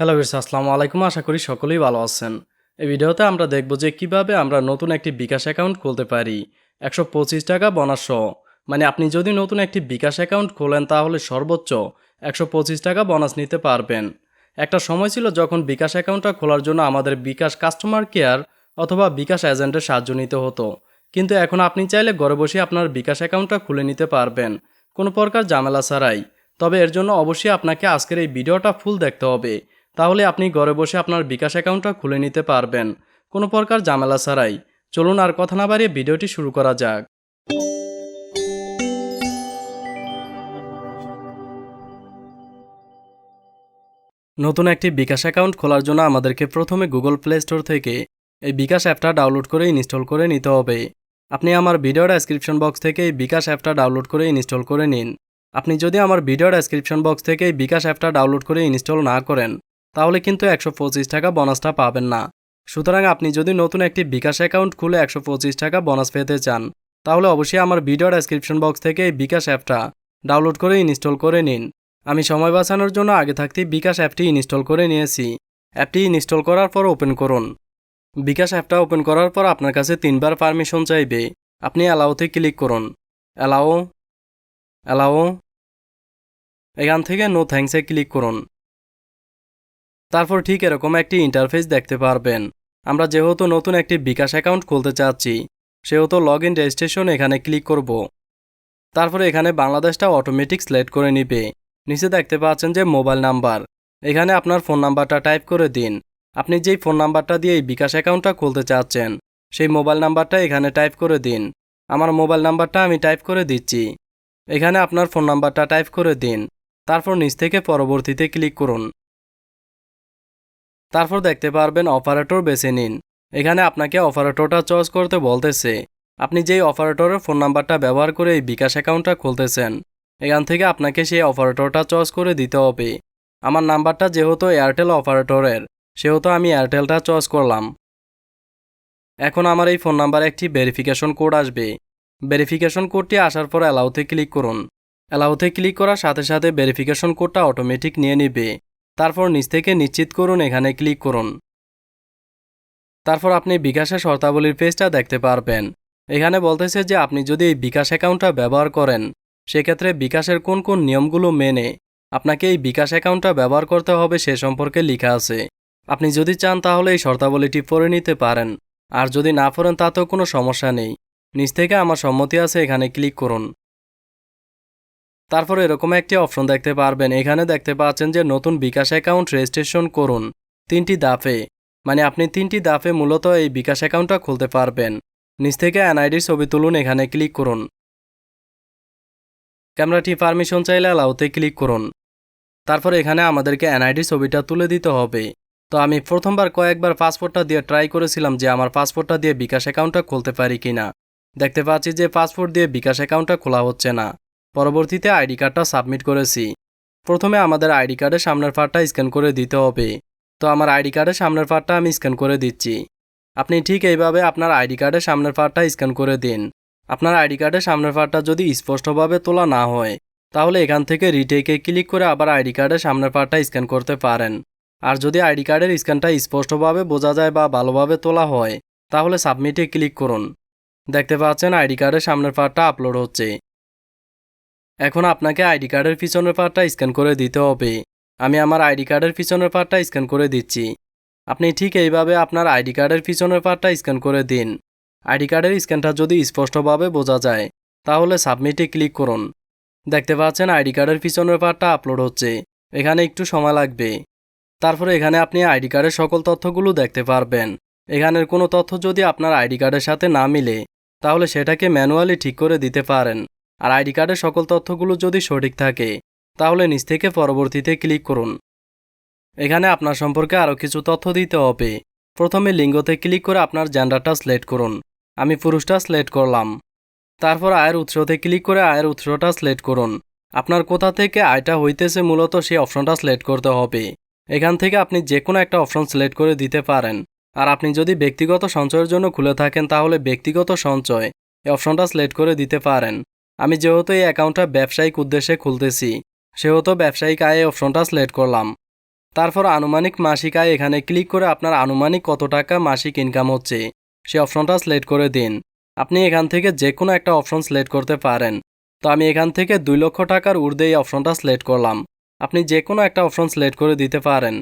Hello বিরস আসসালামু আলাইকুম। আশা করি সকলেই ভালো আছেন। এই ভিডিওতে আমরা দেখব যে কীভাবে আমরা নতুন একটি বিকাশ অ্যাকাউন্ট খুলতে পারি। একশো পঁচিশ টাকা বোনাস মানে আপনি যদি নতুন একটি বিকাশ অ্যাকাউন্ট খোলেন, তাহলে সর্বোচ্চ একশো পঁচিশ টাকা বোনাস নিতে পারবেন। একটা সময় ছিল যখন বিকাশ অ্যাকাউন্টটা খোলার জন্য আমাদের বিকাশ কাস্টমার কেয়ার অথবা বিকাশ এজেন্টের সাহায্য নিতে হতো। কিন্তু এখন আপনি চাইলে ঘরে বসে আপনার বিকাশ অ্যাকাউন্টটা খুলে নিতে পারবেন। কোনো প্রকার ঝামেলা ছাড়াই। তবে এর জন্য অবশ্যই আপনাকে আজকের এই ভিডিওটা ফুল দেখতে হবে। তাহলে আপনি ঘরে বসে আপনার বিকাশ অ্যাকাউন্টটা খুলে নিতে পারবেন। কোনো প্রকার জামেলা ছাড়াই। চলুন আর কথা না বাড়িয়ে ভিডিওটি শুরু করা যাক। নতুন একটি বিকাশ অ্যাকাউন্ট খোলার জন্য আমাদেরকে প্রথমে গুগল প্লে স্টোর থেকে এই বিকাশ অ্যাপটা ডাউনলোড করে ইনস্টল করে নিতে হবে। আপনি আমার ভিডিও ডেসক্রিপশন বক্স থেকে এই বিকাশ অ্যাপটা ডাউনলোড করে ইনস্টল করে নিন। আপনি যদি আমার ভিডিও ডেসক্রিপশন বক্স থেকে এই বিকাশ অ্যাপটা ডাউনলোড করে ইনস্টল না করেন তাহলে কিন্তু একশো পঁচিশ টাকা বোনাসটা পাবেন না। সুতরাং আপনি যদি নতুন একটি বিকাশ অ্যাকাউন্ট খুলে একশো পঁচিশ টাকা বোনাস পেতে চান, তাহলে অবশ্যই আমার ভিডিও ডেসক্রিপশন বক্স থেকে এই বিকাশ অ্যাপটা ডাউনলোড করে ইনস্টল করে নিন। আমি সময় বাঁচানোর জন্য আগে থাকতেই বিকাশ অ্যাপটি ইনস্টল করে নিয়েছি। অ্যাপটি ইনস্টল করার পর ওপেন করুন। বিকাশ অ্যাপটা ওপেন করার পর আপনার কাছে তিনবার পারমিশন চাইবে। আপনি অ্যালাউতে ক্লিক করুন। অ্যালাও অ্যালাও এখান থেকে নো থ্যাঙ্কসে ক্লিক করুন। তারপর ঠিক এরকম একটি ইন্টারফেস দেখতে পারবেন। আমরা যেহেতু নতুন একটি বিকাশ অ্যাকাউন্ট খুলতে চাচ্ছি, সেহেতু লগ ইন রেজিস্ট্রেশন এখানে ক্লিক করব। তারপরে এখানে বাংলাদেশটা অটোমেটিক সিলেক্ট করে নিবে। নিচে দেখতে পাচ্ছেন যে মোবাইল নাম্বার এখানে আপনার ফোন নাম্বারটা টাইপ করে দিন। আপনি যেই ফোন নাম্বারটা দিয়ে এই বিকাশ অ্যাকাউন্টটা খুলতে চাচ্ছেন, সেই মোবাইল নাম্বারটা এখানে টাইপ করে দিন। আমার মোবাইল নাম্বারটা আমি টাইপ করে দিচ্ছি। এখানে আপনার ফোন নাম্বারটা টাইপ করে দিন। তারপর নিচ থেকে পরবর্তীতে ক্লিক করুন। তারপর দেখতে পারবেন অপারেটর বেছে নিন। এখানে আপনাকে অপারেটরটা চয়েস করতে বলতেছে। আপনি যেই অপারেটরের ফোন নাম্বারটা ব্যবহার করে এই বিকাশ অ্যাকাউন্টটা খুলতেছেন, এখান থেকে আপনাকে সেই অপারেটরটা চয়েস করে দিতে হবে। আমার নাম্বারটা যেহেতু এয়ারটেল অপারেটরের, সেহেতু আমি এয়ারটেলটা চয়েস করলাম। এখন আমার এই ফোন নাম্বারে একটি ভেরিফিকেশন কোড আসবে। ভেরিফিকেশন কোডটি আসার পর অ্যালাউতে ক্লিক করুন। অ্যালাউতে ক্লিক করার সাথে সাথে ভেরিফিকেশন কোডটা অটোমেটিক নিয়ে নিবে। তারপর নিচ থেকে নিশ্চিত করুন, এখানে ক্লিক করুন। তারপর আপনি বিকাশের শর্তাবলীর পেজটা দেখতে পারবেন। এখানে বলতেছে যে আপনি যদি এই বিকাশ অ্যাকাউন্টটা ব্যবহার করেন, সেক্ষেত্রে বিকাশের কোন কোন নিয়মগুলো মেনে আপনাকে এই বিকাশ অ্যাকাউন্টটা ব্যবহার করতে হবে সে সম্পর্কে লেখা আছে। আপনি যদি চান তাহলে এই শর্তাবলীটি পড়ে নিতে পারেন। আর যদি না পড়েন, তাতেও কোনো সমস্যা নেই। নিচ থেকে আমার সম্মতি আছে, এখানে ক্লিক করুন। তারপর এরকম একটি অপশন দেখতে পারবেন। এখানে দেখতে পাচ্ছেন যে নতুন বিকাশ অ্যাকাউন্ট রেজিস্ট্রেশন করুন তিনটি দাফে মানে আপনি তিনটি দাফে মূলত এই বিকাশ অ্যাকাউন্টটা খুলতে পারবেন। নিচ থেকে এনআইডির ছবি তুলুন, এখানে ক্লিক করুন। ক্যামেরাটি পারমিশন চাইলে অ্যালাউতে ক্লিক করুন। তারপর এখানে আমাদেরকে এনআইডির ছবিটা তুলে দিতে হবে। তো আমি প্রথমবার কয়েকবার পাসপোর্টটা দিয়ে ট্রাই করেছিলাম যে আমার পাসপোর্টটা দিয়ে বিকাশ অ্যাকাউন্টটা খুলতে পারি কিনা। দেখতে পাচ্ছি যে পাসপোর্ট দিয়ে বিকাশ অ্যাকাউন্টটা খোলা হচ্ছে না। পরবর্তীতে আইডি কার্ডটা সাবমিট করেছি। প্রথমে আমাদের আইডি কার্ডের সামনের পার্টটা স্ক্যান করে দিতে হবে। তো আমার আইডি কার্ডের সামনের পার্টটা আমি স্ক্যান করে দিচ্ছি। আপনি ঠিক এইভাবে আপনার আইডি কার্ডের সামনের পার্টটা স্ক্যান করে দিন। আপনার আইডি কার্ডের সামনের পার্টটা যদি স্পষ্টভাবে তোলা না হয়, তাহলে এখান থেকে রিটেকে ক্লিক করে আবার আইডি কার্ডের সামনের পার্টটা স্ক্যান করতে পারেন। আর যদি আইডি কার্ডের স্ক্যানটা স্পষ্টভাবে বোঝা যায় বা ভালোভাবে তোলা হয়, তাহলে সাবমিটে ক্লিক করুন। দেখতে পাচ্ছেন আইডি কার্ডের সামনের পার্টটা আপলোড হচ্ছে। এখন আপনাকে আইডি কার্ডের পিছনের পার্টটা স্ক্যান করে দিতে হবে। আমি আমার আইডি কার্ডের পিছনের পার্টটা স্ক্যান করে দিচ্ছি। আপনি ঠিক এইভাবে আপনার আইডি কার্ডের পিছনের পার্টটা স্ক্যান করে দিন। আইডি কার্ডের স্ক্যানটা যদি স্পষ্টভাবে বোঝা যায়, তাহলে সাবমিটে ক্লিক করুন। দেখতে পাচ্ছেন আইডি কার্ডের পিছনের পার্টটা আপলোড হচ্ছে। এখানে একটু সময় লাগবে। তারপরে এখানে আপনি আইডি কার্ডের সকল তথ্যগুলো দেখতে পারবেন। এখানের কোনো তথ্য যদি আপনার আইডি কার্ডের সাথে না মিলে, তাহলে সেটাকে ম্যানুয়ালি ঠিক করে দিতে পারেন। আর আইডি কার্ডের সকল তথ্যগুলো যদি সঠিক থাকে, তাহলে নিচ থেকে পরবর্তীতে ক্লিক করুন। এখানে আপনার সম্পর্কে আরও কিছু তথ্য দিতে হবে। প্রথমে লিঙ্গতে ক্লিক করে আপনার জেন্ডারটা সিলেক্ট করুন। আমি পুরুষটা সিলেক্ট করলাম। তারপর আয়ের উৎসতে ক্লিক করে আয়ের উৎসটা সিলেক্ট করুন। আপনার কোথা থেকে আয়টা হইতেছে মূলত সেই অপশনটা সিলেক্ট করতে হবে। এখান থেকে আপনি যে কোনো একটা অপশন সিলেক্ট করে দিতে পারেন। আর আপনি যদি ব্যক্তিগত সঞ্চয়ের জন্য খুলে থাকেন, তাহলে ব্যক্তিগত সঞ্চয় এই অপশনটা সিলেক্ট করে দিতে পারেন। আমি যেহেতু এই অ্যাকাউন্টটা ব্যবসায়িক উদ্দেশ্যে খুলতেছি, সেহেতু ব্যবসায়িক আয় অপশনটা সিলেক্ট করলাম। তারপর আনুমানিক মাসিক আয় এখানে ক্লিক করে আপনার আনুমানিক কত টাকা মাসিক ইনকাম হচ্ছে সেই অপশনটা সিলেক্ট করে দিন। আপনি এখান থেকে যে কোনো একটা অপশন সিলেক্ট করতে পারেন। তো আমি এখান থেকে দুই লক্ষ টাকার ঊর্ধ্বে এই অপশনটা সিলেক্ট করলাম। আপনি যে কোনো একটা অপশন সিলেক্ট করে দিতে পারেন।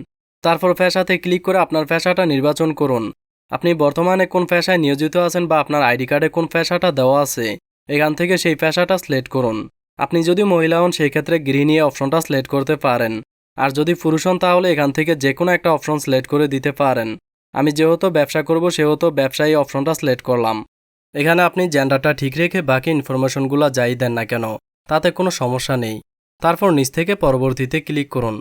তারপর ফ্যাশাতে ক্লিক করে আপনার ফ্যাশাটা নির্বাচন করুন। আপনি বর্তমানে কোন ফ্যাশায় নিয়োজিত আছেন বা আপনার আইডি কার্ডে কোন ফ্যাশাটা দেওয়া আছে? এখান থেকে সেই পেশাটা সিলেক্ট করুন। আপনি যদি মহিলা হন সেই ক্ষেত্রে গৃহিণী অপশনটা সিলেক্ট করতে পারেন। আর যদি পুরুষ হন, তাহলে এখান থেকে যে কোনো একটা অপশন সিলেক্ট করে দিতে পারেন। আমি যেহেতু ব্যবসা করব, সেহেতু ব্যবসায়ী অপশনটা সিলেক্ট করলাম। এখানে আপনি জেন্ডারটা ঠিক রেখে বাকি ইনফরমেশনগুলো যাই দেন না কেন, তাতে কোনো সমস্যা নেই। তারপর নিচ থেকে পরবর্তীতে ক্লিক করুন।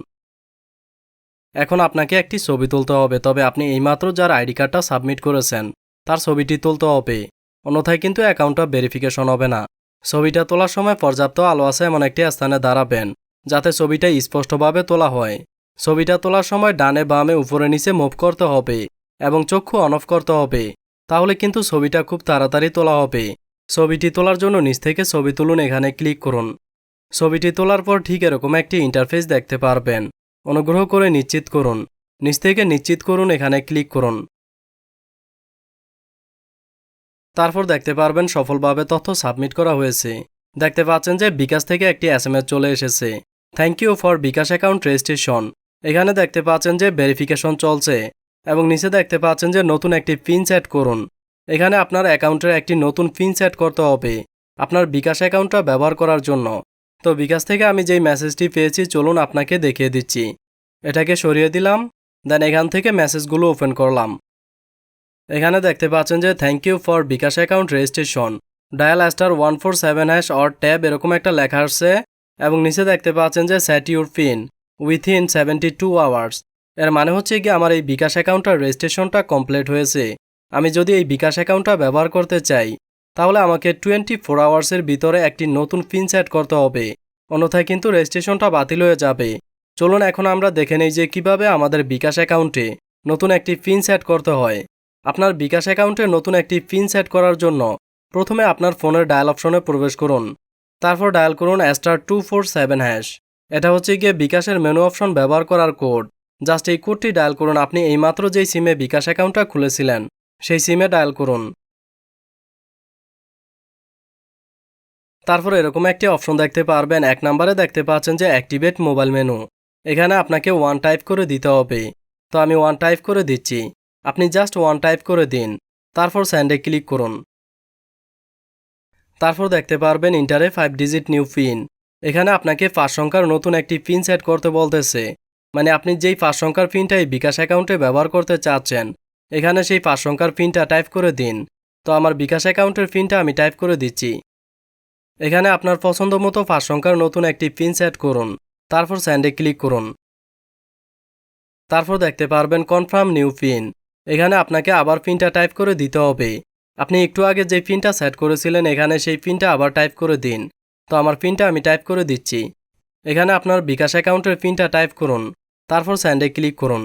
এখন আপনাকে একটি ছবি তুলতে হবে, তবে আপনি এইমাত্র যার আইডি কার্ডটা সাবমিট করেছেন, তার ছবিটি তুলতে হবে। অন্যথায় কিন্তু অ্যাকাউন্টটা ভেরিফিকেশন হবে না। ছবিটা তোলার সময় পর্যাপ্ত আলো আছে এমন একটি স্থানে দাঁড়াবেন, যাতে ছবিটা স্পষ্টভাবে তোলা হয়। ছবিটা তোলার সময় ডানে বামে উপরে নিচে মুভ করতে হবে এবং চক্ষু অন অফ করতে হবে, তাহলে কিন্তু ছবিটা খুব তাড়াতাড়ি তোলা হবে। ছবিটি তোলার জন্য নিচ থেকে ছবি তুলুন, এখানে ক্লিক করুন। ছবিটি তোলার পর ঠিক এরকম একটি ইন্টারফেস দেখতে পারবেন। অনুগ্রহ করে নিশ্চিত করুন। নিচ থেকে নিশ্চিত করুন, এখানে ক্লিক করুন। তারপর দেখতে পারবেন সফলভাবে তথ্য সাবমিট করা হয়েছে। দেখতে পাচ্ছেন যে বিকাশ থেকে একটি এস চলে এসেছে। Thank you for bKash account registration এখানে দেখতে পাচ্ছেন যে ভেরিফিকেশন চলছে এবং নিচে দেখতে পাচ্ছেন যে নতুন একটি পিন সেট করুন। এখানে আপনার অ্যাকাউন্টের একটি নতুন পিন সেট করতে হবে আপনার বিকাশ অ্যাকাউন্টটা ব্যবহার করার জন্য। তো বিকাশ থেকে আমি যেই মেসেজটি পেয়েছি, চলুন আপনাকে দেখিয়ে দিচ্ছি। এটাকে সরিয়ে দিলাম দেন এখান থেকে মেসেজগুলো ওপেন করলাম। এখানে দেখতে পাচ্ছেন যে thank you for bKash account registration dial star one four seven hash or tab এরকম একটা লেখা আসছে এবং নিচে দেখতে পাচ্ছেন যে set your PIN within seventy two hours এর মানে হচ্ছে কি আমার এই বিকাশ অ্যাকাউন্টটার রেজিস্ট্রেশনটা কমপ্লিট হয়েছে। আমি যদি এই বিকাশ অ্যাকাউন্টটা ব্যবহার করতে চাই, তাহলে আমাকে টোয়েন্টি ফোর আওয়ার্সের ভিতরে একটি নতুন পিন সেট করতে হবে। অন্যথায় কিন্তু রেজিস্ট্রেশনটা বাতিল হয়ে যাবে। চলুন এখন আমরা দেখে নেই যে কীভাবে আমাদের বিকাশ অ্যাকাউন্টে নতুন একটি পিন সেট করতে হয়। আপনার বিকাশ অ্যাকাউন্টে নতুন একটি পিন সেট করার জন্য প্রথমে আপনার ফোনের ডায়াল অপশনে প্রবেশ করুন। তারপর ডায়াল করুন star two four seven hash এটা হচ্ছে গিয়ে বিকাশের মেনু অপশন ব্যবহার করার কোড। জাস্ট এই কোডটি ডায়াল করুন আপনি এইমাত্র যেই সিমে বিকাশ অ্যাকাউন্টটা খুলেছিলেন, সেই সিমে ডায়াল করুন। তারপর এরকম একটি অপশন দেখতে পারবেন, এক নম্বরে দেখতে পাচ্ছেন যে অ্যাক্টিভেট মোবাইল মেনু এখানে আপনাকে ওয়ান টাইপ করে দিতে হবে। তো আমি ওয়ান টাইপ করে দিচ্ছি। আপনি জাস্ট ওয়ান টাইপ করে দিন। তারপর স্যান্ডে ক্লিক করুন। তারপর দেখতে পারবেন ইন্টারে ফাইভ ডিজিট নিউ পিন এখানে আপনাকে পাঁচ সংখ্যার নতুন একটি পিন সেট করতে বলতেছে। মানে আপনি যেই পাঁচ সংখ্যার পিনটা এই বিকাশ অ্যাকাউন্টে ব্যবহার করতে চাচ্ছেন, এখানে সেই পাঁচ সংখ্যার পিনটা টাইপ করে দিন। তো আমার বিকাশ অ্যাকাউন্টের পিনটা আমি টাইপ করে দিচ্ছি। এখানে আপনার পছন্দ মতো পাঁচ সংখ্যার নতুন একটি পিন সেট করুন। তারপর স্যান্ডে ক্লিক করুন। তারপর দেখতে পারবেন কনফার্ম নিউ পিন এখানে আপনাকে আবার পিনটা টাইপ করে দিতে হবে। আপনি একটু আগে যে পিনটা সেট করেছিলেন, এখানে সেই পিনটা আবার টাইপ করে দিন। তো আমার পিনটা আমি টাইপ করে দিচ্ছি। এখানে আপনার বিকাশ অ্যাকাউন্টের পিনটা টাইপ করুন। তারপর স্যান্ডে ক্লিক করুন।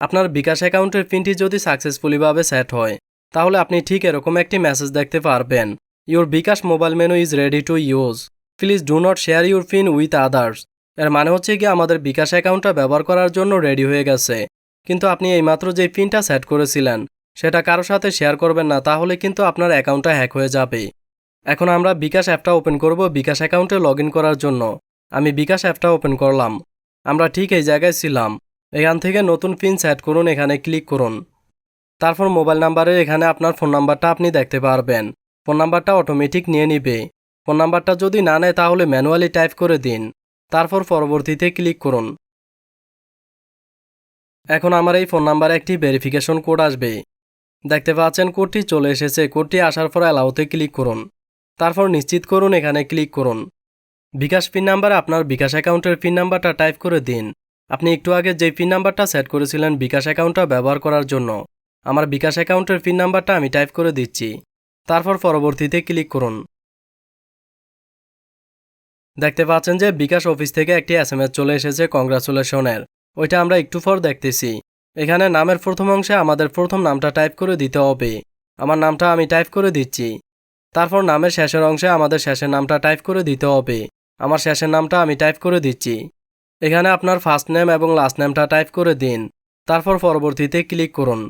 আপনার বিকাশ অ্যাকাউন্টের পিনটি যদি সাকসেসফুলিভাবে সেট হয়, তাহলে আপনি ঠিক এরকম একটি মেসেজ দেখতে পারবেন। Your bKash mobile menu is ready to use please do not share your PIN with others এর মানে হচ্ছে কি আমাদের বিকাশ অ্যাকাউন্টটা ব্যবহার করার জন্য রেডি হয়ে গেছে। কিন্তু আপনি এইমাত্র যে পিনটা সেট করেছিলেন, সেটা কারও সাথে শেয়ার করবেন না, তাহলে কিন্তু আপনার অ্যাকাউন্টটা হ্যাক হয়ে যাবে। এখন আমরা বিকাশ অ্যাপটা ওপেন করব বিকাশ অ্যাকাউন্টে লগ করার জন্য। আমি বিকাশ অ্যাপটা ওপেন করলাম। আমরা ঠিক এই জায়গায় ছিলাম। এখান থেকে নতুন পিন সেট করুন, এখানে ক্লিক করুন। তারপর মোবাইল নাম্বারে এখানে আপনার ফোন নাম্বারটা আপনি দেখতে পারবেন। ফোন নাম্বারটা অটোমেটিক নিয়ে নিবে। ফোন নাম্বারটা যদি না নেয়, তাহলে ম্যানুয়ালি টাইপ করে দিন। তারপর পরবর্তীতে ক্লিক করুন। এখন আমার এই ফোন নাম্বারে একটি ভেরিফিকেশন কোড আসবে। দেখতে পাচ্ছেন কোডটি চলে এসেছে। কোডটি আসার পর অ্যালাউতে ক্লিক করুন। তারপর নিশ্চিত করুন, এখানে ক্লিক করুন। বিকাশ পিন নাম্বারে আপনার বিকাশ অ্যাকাউন্টের পিন নাম্বারটা টাইপ করে দিন। আপনি একটু আগে যে পিন নাম্বারটা সেট করেছিলেন বিকাশ অ্যাকাউন্টটা ব্যবহার করার জন্য, আমার বিকাশ অ্যাকাউন্টের পিন নাম্বারটা আমি টাইপ করে দিচ্ছি। তারপর পরবর্তীতে ক্লিক করুন। দেখতে পাচ্ছেন যে বিকাশ অফিস থেকে একটি এস চলে এসেছে কংগ্রাচুলেশনের। ওইটা আমরা একটু পর দেখতেছি। এখানে নামের প্রথম অংশে আমাদের প্রথম নামটা টাইপ করে দিতে হবে। আমার নামটা আমি টাইপ করে দিচ্ছি। তারপর নামের শেষের অংশে আমাদের শেষের নামটা টাইপ করে দিতে হবে। আমার শেষের নামটা আমি টাইপ করে দিচ্ছি। এখানে আপনার ফার্স্ট নেম এবং লাস্ট নেমটা টাইপ করে দিন। তারপর পরবর্তীতে ক্লিক করুন।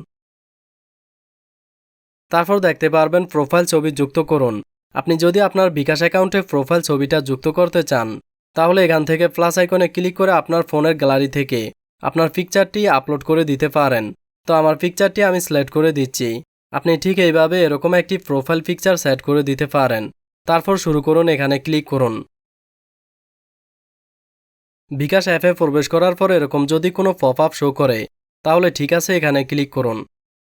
তারপর দেখতে পারবেন প্রোফাইল ছবি যুক্ত করুন। আপনি যদি আপনার বিকাশ অ্যাকাউন্টে প্রোফাইল ছবিটা যুক্ত করতে চান, তাহলে এখান থেকে প্লাস আইকনে ক্লিক করে আপনার ফোনের গ্যালারি থেকে আপনার পিকচারটি আপলোড করে দিতে পারেন। তো আমার পিকচারটি আমি সিলেক্ট করে দিচ্ছি। আপনি ঠিক এইভাবে এরকম একটি প্রোফাইল পিকচার সেট করে দিতে পারেন। তারপর শুরু করুন, এখানে ক্লিক করুন। বিকাশ অ্যাপে প্রবেশ করার পর এরকম যদি কোনো পপ আপ শো করে, তাহলে ঠিক আছে, এখানে ক্লিক করুন।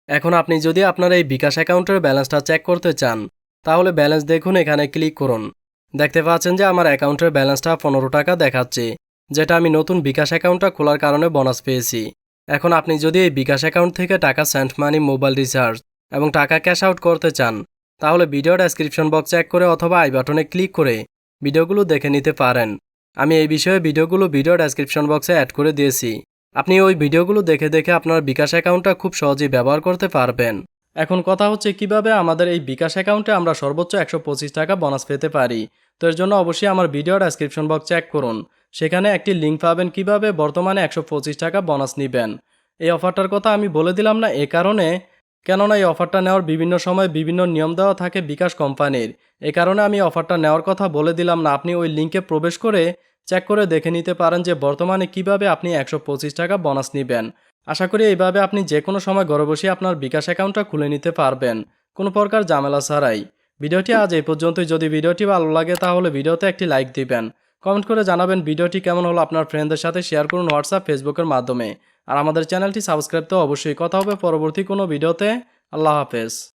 এখন আপনি যদি আপনার এই বিকাশ অ্যাকাউন্টের ব্যালেন্সটা চেক করতে চান তাহলে ব্যালেন্স দেখুন এখানে ক্লিক করুন। দেখতে পাচ্ছেন যে আমার অ্যাকাউন্টের ব্যালেন্সটা পনেরো টাকা দেখাচ্ছে, যেটা আমি নতুন বিকাশ অ্যাকাউন্টটা খোলার কারণে বোনাস পেয়েছি। এখন আপনি যদি এই বিকাশ অ্যাকাউন্ট থেকে টাকা সেন্ট মানি, মোবাইল রিচার্জ এবং টাকা ক্যাশ আউট করতে চান, তাহলে ভিডিও ডেসক্রিপশন বক্স চেক করে অথবা আই বাটনে ক্লিক করে ভিডিওগুলো দেখে নিতে পারেন। আমি এই বিষয়ে ভিডিওগুলো ভিডিও ডেসক্রিপশন বক্সে অ্যাড করে দিয়েছি। আপনি ওই ভিডিওগুলো দেখে দেখে আপনার বিকাশ অ্যাকাউন্টটা খুব সহজেই ব্যবহার করতে পারবেন। এখন কথা হচ্ছে কীভাবে আমাদের এই বিকাশ অ্যাকাউন্টে আমরা সর্বোচ্চ একশো পঁচিশ টাকা বোনাস পেতে পারি। তো এর জন্য অবশ্যই আমার ভিডিও ডেসক্রিপশন বক্স চেক করুন। সেখানে একটি লিঙ্ক পাবেন কীভাবে বর্তমানে একশো পঁচিশ টাকা বোনাস নেবেন। এই অফারটার কথা আমি বলে দিলাম না, এ কারণে। কেননা এই অফারটা নেওয়ার বিভিন্ন সময় বিভিন্ন নিয়ম দেওয়া থাকে বিকাশ কোম্পানির। এ কারণে আমি অফারটা নেওয়ার কথা বলে দিলাম না। আপনি ওই লিঙ্কে প্রবেশ করে চেক করে দেখে নিতে পারেন যে বর্তমানে কীভাবে আপনি একশো পঁচিশ টাকা বোনাস নেবেন। আশা করি এইভাবে আপনি যে কোনো সময় ঘরে বসে আপনার বিকাশ অ্যাকাউন্টটা খুলে নিতে পারবেন। কোনো প্রকার ঝামেলা ছাড়াই। ভিডিওটি আজ এই পর্যন্তই। যদি ভিডিওটি ভালো লাগে তাহলে ভিডিওতে একটি লাইক দিবেন। কমেন্ট করে জানাবেন ভিডিওটি কেমন হলো আপনার ফ্রেন্ডদের সাথে শেয়ার করুন হোয়াটসঅ্যাপ, ফেসবুকের মাধ্যমে। আর আমাদের চ্যানেলটি সাবস্ক্রাইব তো অবশ্যই। কথা হবে পরবর্তী কোনো ভিডিওতে। আল্লাহ হাফেজ।